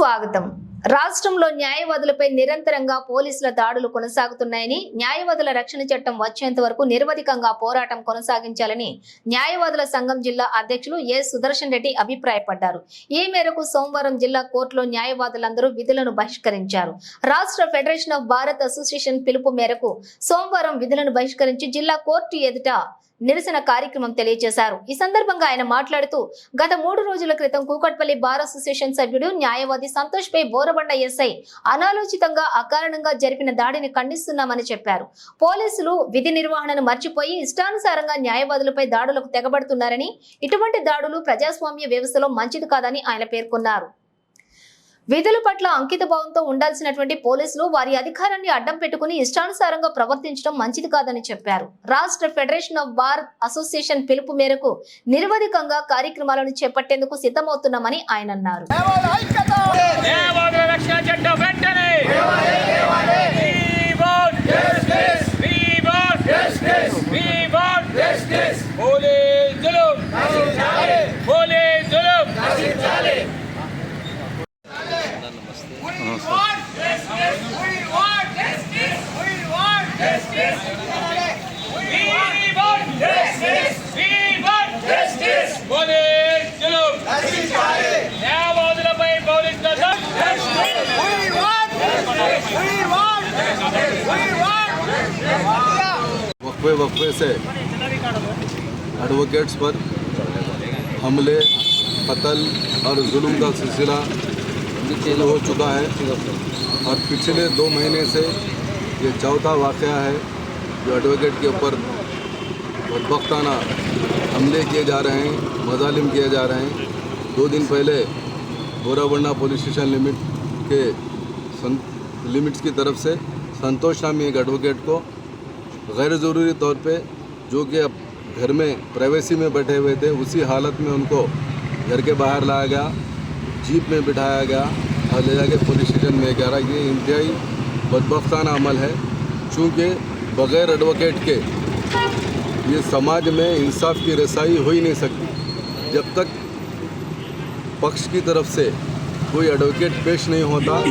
స్వాగతం. రాష్ట్రంలో న్యాయవాదులపై నిరంతరంగా పోలీసుల దాడులు కొనసాగుతున్నాయని న్యాయవాదుల రక్షణ చట్టం వచ్చేంత వరకు నిరవధికంగా పోరాటం కొనసాగించాలని న్యాయవాదుల సంఘం జిల్లా అధ్యక్షులు ఏ. సుదర్శన్ రెడ్డి అభిప్రాయపడ్డారు. ఈ మేరకు సోమవారం జిల్లా కోర్టులో న్యాయవాదులందరూ విధులను బహిష్కరించారు. రాష్ట్ర ఫెడరేషన్ ఆఫ్ భారత్ అసోసియేషన్ పిలుపు మేరకు సోమవారం విధులను బహిష్కరించి జిల్లా కోర్టు ఎదుట నిరసన కార్యక్రమం తెలియజేశారు. ఈ సందర్భంగా ఆయన మాట్లాడుతూ గత మూడు రోజుల క్రితం కూకట్పల్లి బార్ అసోసియేషన్ సభ్యుడు న్యాయవాది సంతోష్ పై బోరబండ ఎస్ఐ అనాలోచితంగా అకారణంగా జరిపిన దాడిని ఖండిస్తున్నామని చెప్పారు. పోలీసులు విధి నిర్వహణను మర్చిపోయి ఇష్టానుసారంగా న్యాయవాదులపై దాడులకు తెగబడుతున్నారని ఇటువంటి దాడులు ప్రజాస్వామ్య వ్యవస్థలో మంచిది కాదని ఆయన పేర్కొన్నారు. విధుల పట్ల అంకిత భావంతో ఉండాల్సినటువంటి పోలీసులు వారి అధికారాన్ని అడ్డం పెట్టుకుని ఇష్టానుసారంగా ప్రవర్తించడం మంచిది కాదని చెప్పారు రాష్ట్ర ఫెడరేషన్ ఆఫ్ బార్ అసోసియేషన్ పిలుపు మేరకు నిరవధికంగా కార్యక్రమాలను చేపట్టేందుకు సిద్ధమవుతున్నామని ఆయన అన్నారు న్యాయవాదుల वक्फे से एडवोकेट्स पर हमले, कत्ल और जुल्म का सिलसिला शुरू हो चुका है। और पिछले दो महीने से ये चौथा वाक़ है जो एडवोकेट के ऊपर बदबख्ताना हमले किए जा रहे हैं, मजालिम किए जा रहे हैं। दो दिन पहले बोराबंडा पुलिस स्टेशन लिमिट के लिमिट्स की तरफ़ से संतोष नामी एक एडवोकेट को गैर ज़रूरी तौर पे जो कि अब घर में प्राइवेसी में बैठे हुए थे, उसी हालत में उनको घर के बाहर लाया गया, जीप में बिठाया गया, और ले जाके पुलिस स्टेशन में गया। ये इंतहाई बदबख्ताना अमल है। चूँकि बग़ैर एडवोकेट के ये समाज में इंसाफ की रसाई हो ही नहीं सकती। जब तक पक्ष की तरफ़ से कोई एडवोकेट पेश नहीं होता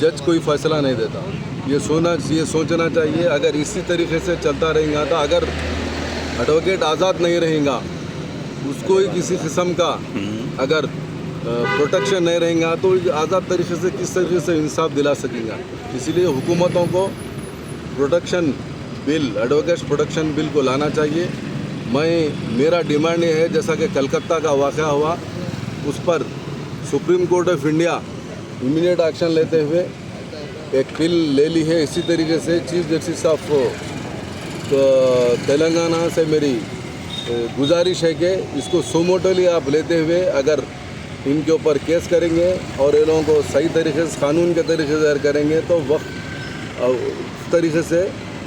जज कोई फैसला नहीं देता। ये सोना ये सोचना चाहिए। अगर इसी तरीके से चलता रहेगा तो अगर एडवोकेट आज़ाद नहीं रहेगा उसको ही किसी किस्म का अगर प्रोटेक्शन नहीं रहेगा तो आज़ाद तरीके से किस तरीके से इंसाफ दिला सकेगा? इसीलिए हुकूमतों को protection bill advocates protection bill को लाना चाहिए। मैं मेरा डिमांड ये है जैसा कि कलकत्ता का वाक़ हुआ उस पर supreme court of India immediate action लेते हुए एक बिल ले ली है इसी तरीके से चीफ जस्टिस ऑफ़ तो तेलंगाना से मेरी गुजारिश है कि इसको सोमोटोली आप लेते हुए अगर इनके ऊपर केस करेंगे और इन लोगों को सही तरीके से, कानून के तरीके से करेंगे तो वक्त तरीके से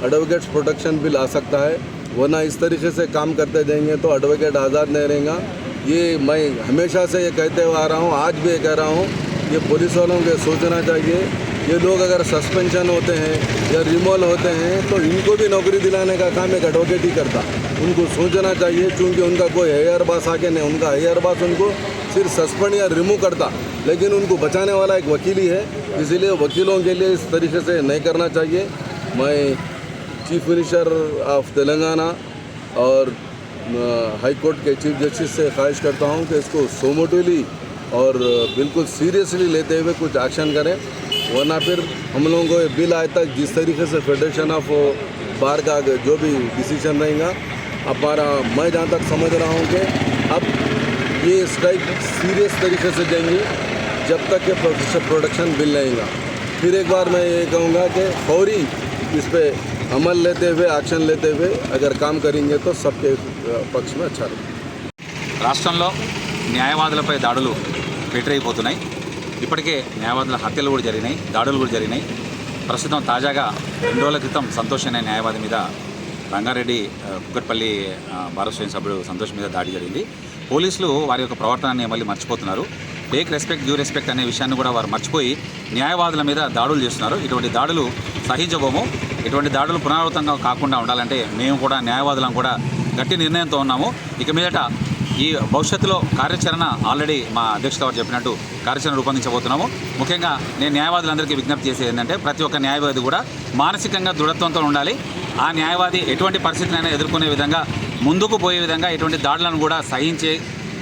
एडवोकेट्स प्रोटेक्शन बिल आ सकता है। वरना इस तरीके से काम करते जाएँगे तो एडवोकेट आज़ाद नहीं रहेगा। ये मैं हमेशा से ये कहते हुए आ रहा हूँ, आज भी ये कह रहा हूँ, ये पुलिस वालों को सोचना चाहिए ये लोग अगर सस्पेंशन होते हैं या रिमोल होते हैं तो इनको भी नौकरी दिलाने का काम एक एडवोकेट ही करता। उनको सोचना चाहिए क्योंकि उनका कोई हेयर बास आके नहीं, उनका हेयर बास उनको सिर्फ़ सस्पेंड या रिमूव करता। लेकिन उनको बचाने वाला एक वकील ही है, इसीलिए वकीलों के लिए इस तरीके से नहीं करना चाहिए। मैं चीफ मिनिस्टर ऑफ़ तेलंगाना और हाई कोर्ट के चीफ जस्टिस से ख्वाहिश करता हूँ कि इसको सोमोटोली और बिल्कुल सीरियसली लेते हुए कुछ एक्शन करें। वरना फिर हम लोगों को ये बिल आए तक जिस तरीके से फेडरेशन ऑफ बार का जो भी डिसीजन रहेगा हमारा मैं जहाँ तक समझ रहा हूँ कि अब ये स्ट्राइक सीरियस तरीके से देंगी जब तक कि प्रोडक्शन बिल नहीं फिर एक बार मैं ये कहूँगा कि फौरी इस पर अमल लेते हुए एक्शन लेते हुए अगर काम करेंगे तो सबके अ, पक्ष में अच्छा रहेगा రాష్ట్రంలో న్యాయవాదులపై దాడులు పెట్టరైపోతున్నాయి ఇప్పటికే న్యాయవాదుల హత్యలు కూడా జరిగినాయి దాడులు కూడా జరిగినాయి. ప్రస్తుతం తాజాగా రెండు రోజుల క్రితం సంతోష్ అనే న్యాయవాది మీద రంగారెడ్డి కుక్కట్పల్లి ఆ, సభ్యుడు సంతోష్ మీద దాడి జరిగింది. పోలీసులు వారి యొక్క ప్రవర్తనని మళ్ళీ మర్చిపోతున్నారు. టేక్ రెస్పెక్ట్ డ్యూ రెస్పెక్ట్ అనే విషయాన్ని కూడా వారు మర్చిపోయి న్యాయవాదుల మీద దాడులు చేస్తున్నారు. ఇటువంటి దాడులు సహించబోము. ఇటువంటి దాడులు పునరావృతంగా కాకుండా ఉండాలంటే మేము కూడా న్యాయవాదులం కూడా గట్టి నిర్ణయంతో ఉన్నాము. ఇక మీదట ఈ భవిష్యత్తులో కార్యాచరణ ఆల్రెడీ మా అధ్యక్షుల వారు చెప్పినట్టు కార్యాచరణ రూపొందించబోతున్నాము. ముఖ్యంగా నేను న్యాయవాదులందరికీ విజ్ఞప్తి చేసేది ఏంటంటే ప్రతి ఒక్క న్యాయవాది కూడా మానసికంగా దృఢత్వంతో ఉండాలి. ఆ న్యాయవాది ఎటువంటి పరిస్థితినైనా ఎదుర్కొనే విధంగా ముందుకు పోయే విధంగా ఎటువంటి దాడులను కూడా సహించే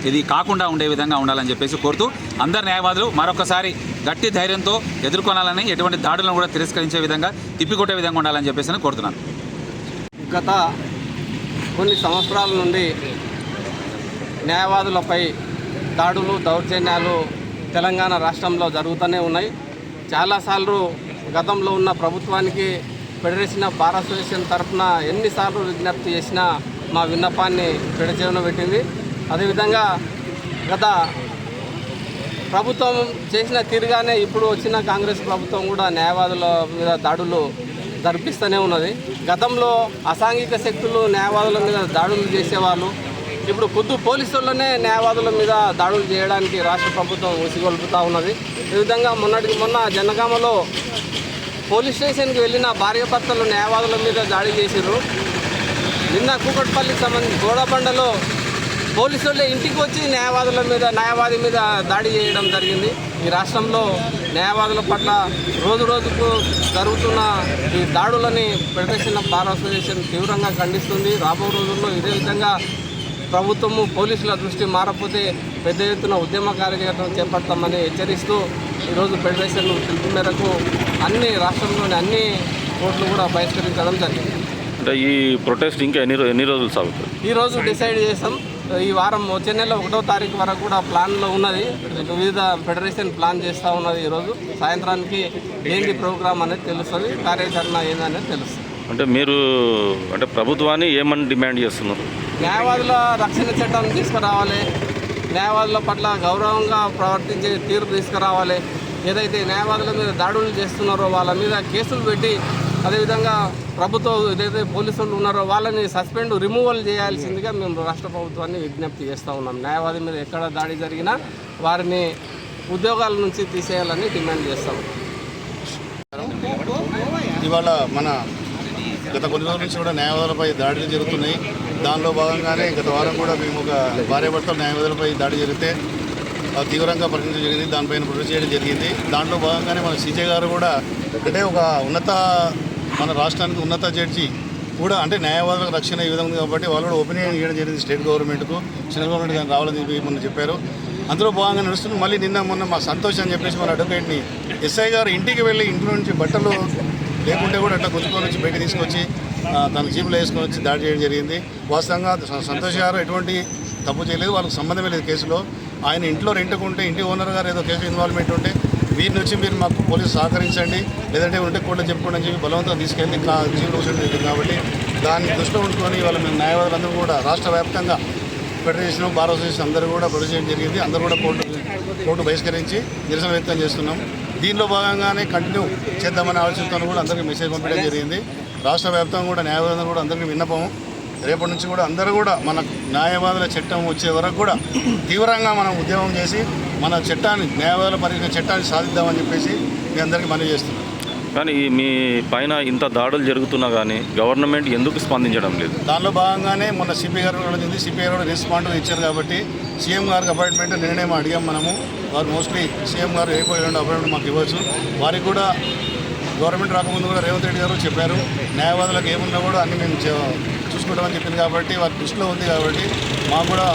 ఇది కాకుండా ఉండే విధంగా ఉండాలని చెప్పేసి కోరుతూ అందరు న్యాయవాదులు మరొకసారి గట్టి ధైర్యంతో ఎదుర్కొనాలని ఎటువంటి దాడులను కూడా తిరస్కరించే విధంగా తిప్పికొట్టే విధంగా ఉండాలని చెప్పేసి కోరుతున్నాను. గత కొన్ని సంవత్సరాల నుండి న్యాయవాదులపై దాడులు దౌర్జన్యాలు తెలంగాణ రాష్ట్రంలో జరుగుతూనే ఉన్నాయి. చాలాసార్లు గతంలో ఉన్న ప్రభుత్వానికి ఫెడరేషన్ ఆఫ్ బార్ అసోసియేషన్ తరఫున ఎన్నిసార్లు విజ్ఞప్తి చేసినా మా విన్నపాన్ని పెడచేవన పెట్టింది. అదేవిధంగా గత ప్రభుత్వం చేసిన తీరుగానే ఇప్పుడు వచ్చిన కాంగ్రెస్ ప్రభుత్వం కూడా న్యాయవాదుల మీద దాడులు జరిపిస్తూనే ఉన్నది. గతంలో అసాంఘిక శక్తులు న్యాయవాదుల మీద దాడులు చేసేవాళ్ళు ఇప్పుడు ఖుద్దు పోలీసుల్లోనే న్యాయవాదుల మీద దాడులు చేయడానికి రాష్ట్ర ప్రభుత్వం ఉసిగొల్పుతూ ఉన్నది. ఈ విధంగా మొన్నటికి మొన్న జనగామలో పోలీస్ స్టేషన్కి వెళ్ళిన భార్యాభర్తలు న్యాయవాదుల మీద దాడి చేశారు నిన్న కూకట్పల్లికి సంబంధించి గోడబండలో పోలీసులే ఇంటికి వచ్చి న్యాయవాదుల మీద న్యాయవాది మీద దాడి చేయడం జరిగింది. ఈ రాష్ట్రంలో న్యాయవాదుల పట్ల రోజు రోజుకు జరుగుతున్న ఈ దాడులని ఫెడరేషన్ ఆఫ్ బార్ అసోసియేషన్ తీవ్రంగా ఖండిస్తుంది. రాబో రోజుల్లో ఇదే విధంగా ప్రభుత్వము పోలీసుల దృష్టి మారకపోతే పెద్ద ఎత్తున ఉద్యమ కార్యక్రమం చేపడతామని హెచ్చరిస్తూ ఈరోజు ఫెడరేషన్ పిలుపు మేరకు అన్ని రాష్ట్రంలోని అన్ని కోర్టులు కూడా బహిష్కరించడం జరిగింది. అంటే ఈ ప్రొటెస్ట్ ఇంకా ఎన్ని ఎన్ని రోజులు సాగుతుంది? ఈ రోజు డిసైడ్ చేసాం ఈ వారం వచ్చే నెల ఒకటో తారీఖు వరకు కూడా ప్లాన్లో ఉన్నది. వివిధ ఫెడరేషన్ ప్లాన్ చేస్తూ ఉన్నది ఈరోజు సాయంత్రానికి ఏంటి ప్రోగ్రామ్ అనేది తెలుస్తుంది. కార్యాచరణ ఏందనేది తెలుస్తుంది. అంటే మీరు అంటే ప్రభుత్వాన్ని ఏమని డిమాండ్ చేస్తున్నారు? న్యాయవాదుల రక్షణ చట్టం తీసుకురావాలి. న్యాయవాదుల పట్ల గౌరవంగా ప్రవర్తించే తీరు తీసుకురావాలి. ఏదైతే న్యాయవాదుల మీద దాడులు చేస్తున్నారో వాళ్ళ మీద కేసులు పెట్టి అదేవిధంగా ప్రభుత్వం ఏదైతే పోలీసులు ఉన్నారో వాళ్ళని సస్పెండ్ రిమూవల్ చేయాల్సిందిగా మేము రాష్ట్ర ప్రభుత్వాన్ని విజ్ఞప్తి చేస్తూ ఉన్నాం. న్యాయవాది మీద ఎక్కడ దాడి జరిగినా వారిని ఉద్యోగాల నుంచి తీసేయాలని డిమాండ్ చేస్తాం ఇవాళ మన గత కొన్ని రోజుల నుంచి కూడా న్యాయవాదులపై దాడులు జరుగుతున్నాయి. దానిలో భాగంగానే గత వారం కూడా మేము ఒక భార్యాభర్తల న్యాయవాదులపై దాడి జరిగితే తీవ్రంగా పరిగణించడం జరిగింది. దానిపైన ప్రొడ్యూస్ చేయడం జరిగింది. దాంట్లో భాగంగానే మన సీజే గారు కూడా అంటే ఒక ఉన్నత మన రాష్ట్రానికి ఉన్నత జడ్జి కూడా అంటే న్యాయవాదులకు రక్షణ ఈ విధంగా ఉంది కాబట్టి వాళ్ళు కూడా ఒపీనియన్ ఇవ్వడం జరిగింది స్టేట్ గవర్నమెంట్కు. సెంట్రల్ గవర్నమెంట్ కానీ రావాలని చెప్పి మొన్న చెప్పారు. అందులో భాగంగా నడుస్తుంది. మళ్ళీ నిన్న మొన్న మా సంతోష్ అని చెప్పేసి మన అడ్వకేట్ని ఎస్ఐ గారు ఇంటికి వెళ్ళి ఇంట్లో నుంచి బట్టలు లేకుంటే కూడా అట్లా గుంజుకొని వచ్చి బయట తీసుకొచ్చి తన జీపులో వేసుకొని వచ్చి దాడి చేయడం జరిగింది. వాస్తవంగా సంతోష్ గారు ఎటువంటి తప్పు చేయలేదు. వాళ్ళకి సంబంధమే లేదు కేసులో. ఆయన ఇంట్లో రెంట్కు ఉంటే ఇంటి ఓనర్ గారు ఏదో కేసు ఇన్వాల్వ్మెంట్ ఉంటే వీరిని వచ్చి మీరు మాకు పోలీసు సహకరించండి. లేదంటే ఉంటే కోర్టులో చెప్పుకోండి అని చెప్పి బలవంతంగా తీసుకెళ్ళి కా జీవులు కూర్చోడం జరిగింది కాబట్టి దాన్ని దృష్టిలో ఉంచుకొని వాళ్ళ మేము న్యాయవాదులందరూ కూడా రాష్ట్ర వ్యాప్తంగా ఫెడరేషన్ బార్ అసోసియేషన్ అందరూ కూడా ప్రొడ్యూస్ చేయడం జరిగింది. అందరూ కూడా కోర్టు కోర్టు బహిష్కరించి నిరసన వ్యక్తం చేస్తున్నాం. దీనిలో భాగంగానే కంటిన్యూ చేద్దామనే ఆలోచనతో కూడా అందరికీ మెసేజ్ పంపించడం జరిగింది. రాష్ట్ర వ్యాప్తంగా కూడా న్యాయవాదులు కూడా అందరికీ విన్నపం రేపటి నుంచి కూడా అందరూ కూడా మన న్యాయవాదుల చట్టం వచ్చే వరకు కూడా తీవ్రంగా మనం ఉద్యమం చేసి మన చట్టాన్ని న్యాయవాదుల పరిగణ చట్టాన్ని సాధిద్దామని చెప్పేసి మీ అందరికీ మనవి చేస్తున్నాం కానీ మీ పైన ఇంత దాడులు జరుగుతున్నా కానీ గవర్నమెంట్ ఎందుకు స్పందించడం లేదు? దానిలో భాగంగానే మొన్న సిపి గారు కూడా వచ్చింది సిపి గారు కూడా రెస్పాండ్ ఇచ్చారు కాబట్టి సీఎం గారికి అపాయింట్మెంట్ నిర్ణయం అడిగాం మనము. వారు మోస్ట్లీ సీఎం గారు అయిపోయిన అపాయింట్మెంట్ మాకు ఇవ్వచ్చు. వారికి కూడా గవర్నమెంట్ రాకముందు కూడా రేవంత్ రెడ్డి గారు చెప్పారు న్యాయవాదులకు ఏమున్నా కూడా అన్ని మేము చూసుకుంటామని చెప్పింది కాబట్టి వారి దృష్టిలో ఉంది కాబట్టి మాకు కూడా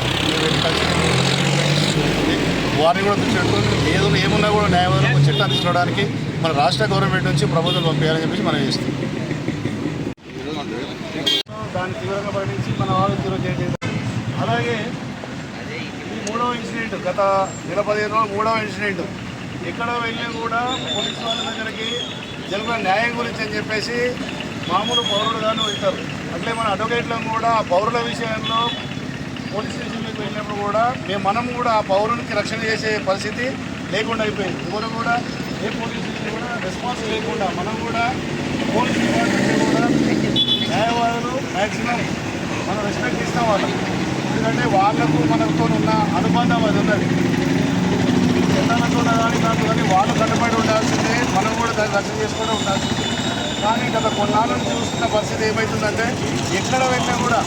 వారిని కూడా దృష్టి పెట్టుకుని ఏదో ఏమున్నా కూడా న్యాయవాదులకు చట్టాలు తీసుకోవడానికి మన రాష్ట్ర గవర్నమెంట్ నుంచి ప్రభుత్వం పంపించాలని చెప్పేసి మనం చేస్తాం దాన్ని తీవ్రంగా పరిగణించి మన వాళ్ళు తీవ్ర చేయడం అలాగే ఈ మూడవ ఇన్సిడెంట్ గత నెల పదిహేను రోజులు మూడవ ఇన్సిడెంట్ ఎక్కడ వెళ్ళి కూడా పోలీసు వాళ్ళ దగ్గరికి జరిగిన న్యాయం గురించి అని చెప్పేసి మామూలు పౌరులుగానే వెళ్తారు అట్లే మన అడ్వకేట్లను కూడా పౌరుల విషయంలో పోలీస్ స్టేషన్లకు వెళ్ళినప్పుడు కూడా మేము మనం కూడా ఆ పౌరునికి రక్షణ చేసే పరిస్థితి లేకుండా అయిపోయింది. ఎవరు కూడా ఏ పోలీస్ స్టేషన్ కూడా రెస్పాన్స్ లేకుండా మనం కూడా పోలీస్ డిపార్ట్మెంట్ కూడా న్యాయవాదులు మ్యాక్సిమం మనం రెస్పెక్ట్ ఇస్తాం వాళ్ళకి. ఎందుకంటే వాళ్ళకు మనతో ఉన్న అనుబంధం అది ఉన్నది చట్టాలతో ఉన్న దాని కాదు కానీ వాళ్ళు కట్టుబడి ఉండాల్సిందే మనం కూడా దాన్ని రక్షణ కానీ గత కొన్నాళ్ళ చూస్తున్న పరిస్థితి ఏమవుతుందంటే ఎక్కడ వెళ్ళినా కూడా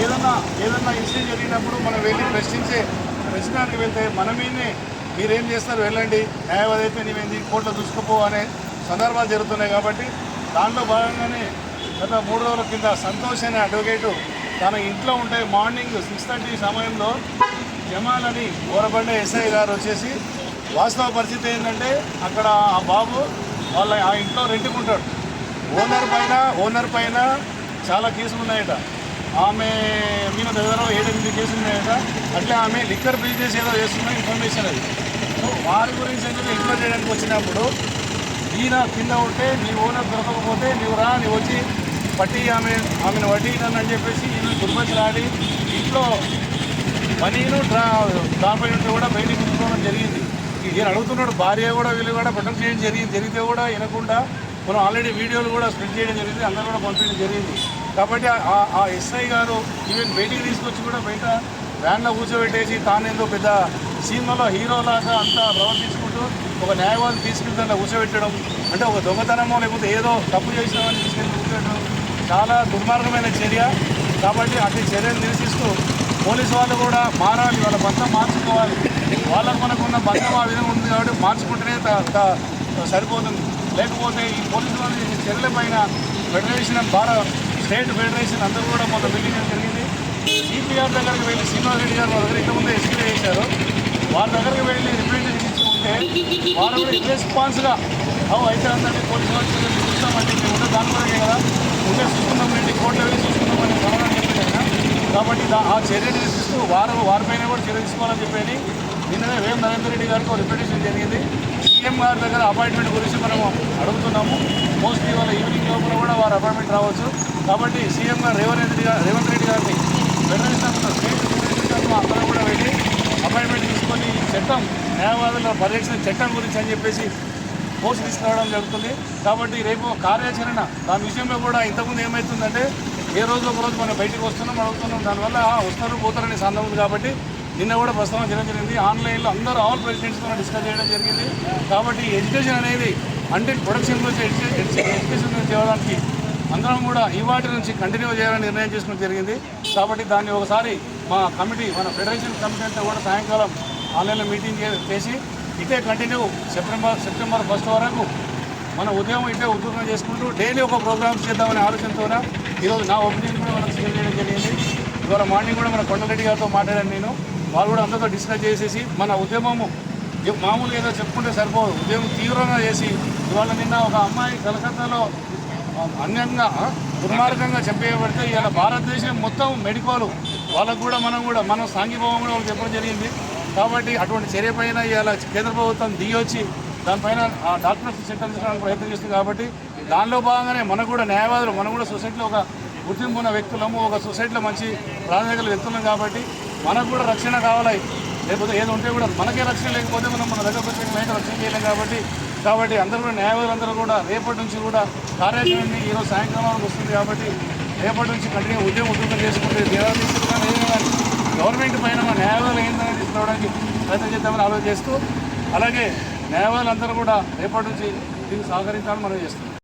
ఏదన్నా ఏదన్నా ఇన్సిడెంట్ జరిగినప్పుడు మనం వెళ్ళి ప్రశ్నించే ప్రశ్నడానికి వెళ్తే మనమేనే మీరేం చేస్తారు? వెళ్ళండి. న్యాయవాది అయితే నీవేంది కోర్టులో చూసుకుపో అనే సందర్భాలు జరుగుతున్నాయి కాబట్టి దాంట్లో భాగంగానే గత మూడు రోజుల కింద సంతోష్ అనే అడ్వకేటు తన ఇంట్లో ఉంటే మార్నింగ్ సిక్స్ థర్టీ సమయంలో జమాల్ అని ఊరబండ ఎస్ఐ గారు వచ్చేసి వాస్తవ పరిస్థితి ఏంటంటే అక్కడ ఆ బాబు వాళ్ళ ఆ ఇంట్లో రెంట్కుంటాడు ఓనర్ పైన ఓనర్ పైన చాలా కేసులు ఉన్నాయట. ఆమె మీద దగ్గర ఏడెనిమిది కేసులు ఉన్నాయట. అట్లా ఆమె లిక్కర్ బిజినెస్ ఏదో చేస్తున్న ఇన్ఫర్మేషన్ అది. సో వారి గురించి ఏంటంటే ఎంక్వైరీ చేయడానికి వచ్చినప్పుడు ఈయన కింద ఉంటే నీ ఓనర్ దొరకకపోతే నీవు రా నీవు వచ్చి పట్టి ఆమె ఆమెను వడ్డీ అని చెప్పేసి ఈయన దుర్మతిలాడి ఇంట్లో మనీను డ్రా దానిపై ఉంటే కూడా బయటికి తీసుకోవడం జరిగింది. ఈయన అడుగుతున్నాడు భార్య కూడా వీళ్ళు కూడా ప్రొటెక్ట్ చేయడం జరిగింది. జరిగితే కూడా వినకుండా మనం ఆల్రెడీ వీడియోలు కూడా స్ప్రెడ్ చేయడం జరిగింది అందరూ కూడా పంపించడం జరిగింది. కాబట్టి ఆ- ఆ ఎస్ఐ గారు ఈవెన్ బయటికి తీసుకొచ్చి కూడా బయట వ్యాన్లో కూర్చోబెట్టేసి తానేందో పెద్ద సినిమాలో హీరోలాగా అంతా ప్రవర్తించుకుంటూ ఒక న్యాయవాదిని తీసుకెళ్తాను కూర్చోబెట్టడం అంటే ఒక దొంగతనమో లేకపోతే ఏదో తప్పు చేసినామని తీసుకెళ్ళి కూర్చోబెట్టడం చాలా దుర్మార్గమైన చర్య. కాబట్టి అటు చర్యలు నిరసిస్తూ పోలీసు వాళ్ళు కూడా మారాలి వాళ్ళ పంత మార్చుకోవాలి. వాళ్ళకు మనకు ఉన్న బంధం ఆ విధంగా ఉంది కాబట్టి మార్చుకుంటేనే సరిపోతుంది. లేకపోతే ఈ పోలీసులు చర్యల పైన ఫెడరేషన్ భారత స్టేట్ ఫెడరేషన్ అందరూ కూడా మొన్న బిల్డింగ్ జరిగింది. సిపిఆర్ దగ్గరికి వెళ్ళి శ్రీనివాస్ రెడ్డి గారు వాళ్ళ దగ్గర ఇంతకుముందే ఎస్పీ చేశారు. వాళ్ళ దగ్గరికి వెళ్ళి రిప్రజెంటేషన్ ఇచ్చుకుంటే వాళ్ళు కూడా రెస్పాన్స్గా అవు అయితే అందరినీ పోలీసు వాళ్ళు చూస్తామంటే మేము ఉండే దాని వరకే కదా. ఉండే చూసుకుందాం ఏంటి కోర్టులో వెళ్ళి చూసుకుందామని సమాధానం చెప్పారు కాబట్టి ఆ చర్య తీసుకు వారు వారిపైన కూడా చర్య తీసుకోవాలని చెప్పేది నిన్ననే వేం నరేందర్ రెడ్డి గారికి రిప్రజెంటేషన్ జరిగింది. సీఎం గారి దగ్గర అపాయింట్మెంట్ గురించి మనము అడుగుతున్నాము. మోస్ట్లీ వాళ్ళ ఈవినింగ్ లోపల కూడా వారు అపాయింట్మెంట్ రావచ్చు. కాబట్టి సీఎం గారు రేవంత్ రెడ్డి గారు రేవంత్ రెడ్డి గారిని ఫెడరేషన్ స్టేట్ అందరూ కూడా వెళ్ళి అపాయింట్మెంట్ తీసుకొని ఈ చట్టం న్యాయవాదుల పరిరక్షణ చట్టం గురించి అని చెప్పేసి పోస్ట్ తీసుకురావడం జరుగుతుంది. కాబట్టి రేపు కార్యాచరణ దాని విషయంలో కూడా ఇంతకుముందు ఏమవుతుందంటే ఏ రోజు ఒక రోజు మనం బయటికి వస్తున్నాం అడుగుతున్నాం. దానివల్ల వస్తారు పోతారనే సందర్భం ఉంది కాబట్టి నిన్న కూడా ప్రస్తావన చేయడం జరిగింది. ఆన్లైన్లో అందరూ ఆల్ ప్రెసిడెంట్స్తో డిస్కస్ చేయడం జరిగింది. కాబట్టి ఎడ్యుకేషన్ అనేది అంటే ప్రొడక్షన్ గురించి ఎడ్యుకేషన్ చేయడానికి అందరం కూడా ఈ వాటి నుంచి కంటిన్యూ చేయాలని నిర్ణయం చేసుకోవడం జరిగింది. కాబట్టి దాన్ని ఒకసారి మా కమిటీ మన ఫెడరేషన్ కమిటీ అంతా కూడా సాయంకాలం ఆన్లైన్లో మీటింగ్ చేసి ఇదే కంటిన్యూ సెప్టెంబర్ సెప్టెంబర్ ఫస్ట్ వరకు మన ఉదయం ఇదే ఉద్యోగం చేసుకుంటూ డైలీ ఒక ప్రోగ్రామ్స్ చేద్దామనే ఆలోచనతో ఈరోజు నా ఒపీనియన్ కూడా మనం షేర్ చేయడం జరిగింది. ఇవాళ మార్నింగ్ కూడా మన కొండరెడ్డి గారితో మాట్లాడాను నేను. వాళ్ళు కూడా అందరితో డిస్కస్ చేసేసి మన ఉద్యమము మామూలుగా ఏదో చెప్పుకుంటే సరిపోదు. ఉద్యమం తీవ్రంగా చేసి ఇవాళ నిన్న ఒక అమ్మాయి కలకత్తాలో అన్యంగా దుర్మార్గంగా చెప్పేయబడితే ఇవాళ భారతదేశం మొత్తం మెడికోలు. వాళ్ళకు కూడా మనం కూడా మనం సాంఘీభావం కూడా వాళ్ళు చెప్పడం జరిగింది. కాబట్టి అటువంటి చర్య పైన ఇవాళ కేంద్ర ప్రభుత్వం దిగొచ్చి దానిపైన ఆ డాక్టర్స్ చట్టం ప్రయత్నం చేస్తుంది కాబట్టి దానిలో భాగంగానే మనకు కూడా న్యాయవాదులు మనం కూడా సొసైటీలో ఒక గుర్తింపు ఉన్న వ్యక్తులము ఒక సొసైటీలో మంచి ప్రాధాన్యత గల వ్యక్తులం కాబట్టి మనకు కూడా రక్షణ కావాలి. లేకపోతే ఏది ఉంటే కూడా మనకే రక్షణ లేకపోతే మనం మన దగ్గర ప్రత్యేక లేక రక్షణ చేయలేం కాబట్టి కాబట్టి అందరూ కూడా న్యాయవాదులందరూ కూడా రేపటి నుంచి కూడా కార్యాచరణ ఈరోజు సాయంకాలం వరకు వస్తుంది కాబట్టి రేపటి నుంచి కంటిన్యూ ఉద్యోగం ఉద్యోగం చేసుకుంటే దేవాలయం కానీ గవర్నమెంట్ పైన మన న్యాయవాదులు ఏంటనేది తీసుకురావడానికి ప్రయత్నం చేద్దామని ఆలోచిస్తూ అలాగే న్యాయవాదులందరూ కూడా రేపటి నుంచి దీనికి సహకరించాలని మనం చేస్తున్నాం.